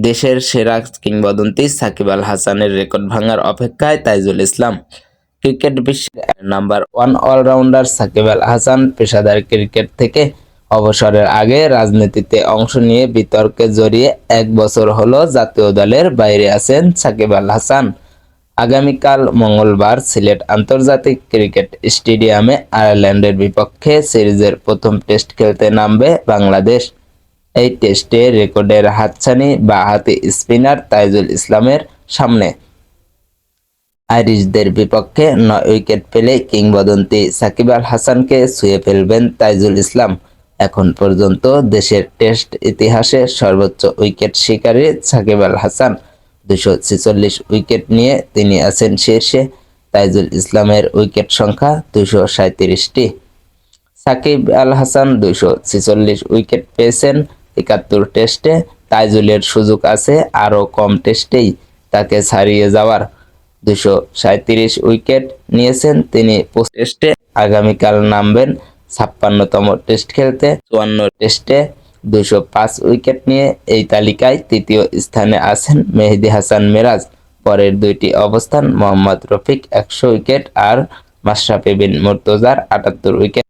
দেশের সেরা কিংবদন্তি সাকিব আল হাসানের রেকর্ড ভাঙার অপেক্ষায় তাইজুল ইসলাম ক্রিকেট বিশ্বের number one allrounder Shakib Al Hasan পেশাদার ক্রিকেট থেকে অবসরের আগে রাজনীতিতে অংশ নিয়ে বিতর্কে জড়িয়ে এক বছর হলো জাতীয় দলের বাইরে আছেন সাকিব আল হাসান। আগামীকাল মঙ্গলবার সিলেট আন্তর্জাতিক ক্রিকেট স্টেডিয়ামে আয়ারল্যান্ডের বিপক্ষে সিরিজের প্রথম টেস্ট খেলতে নামবে বাংলাদেশ। এই টেস্টে রেকর্ডের হাতছানি বা হাতি স্পিনার তাইজুল ইসলামের সামনে। আইরিশদের বিপক্ষে নয় উইকেট পেলে কিংবদন্তি সাকিব আল হাসানকে ছুঁয়ে ফেলবেন তাইজুল ইসলাম। এখন পর্যন্ত দেশের টেস্ট ইতিহাসে সর্বোচ্চ উইকেট শিকারী সাকিব আল হাসান। দুশো ছেচল্লিশ উইকেট নিয়ে তিনি আছেন শীর্ষে। তাইজুল ইসলামের উইকেট সংখ্যা দুশো সাঁত্রিশটি সাকিব আল হাসান দুইশো ছেচল্লিশ উইকেট পেয়েছেন একাত্তর টেস্টে তাইজুলের সুযোগ আছে, আরও কম টেস্টেই তাকে ছাড়িয়ে যাওয়ার। দুশো সাঁত্রিশ উইকেট নিয়েছেন তিনি। টেস্টে আগামীকাল নামবেন ছাপ্পান্নতম টেস্ট খেলতে। চুয়ান্ন টেস্টে দুশো পাঁচ উইকেট নিয়ে এই তালিকায় তৃতীয় স্থানে আছেন মেহেদি হাসান মেরাজ। পরের দুইটি অবস্থান মোহাম্মদ রফিক একশো উইকেট আর মাশরাফি বিন মুর্তজার আটাত্তর উইকেট।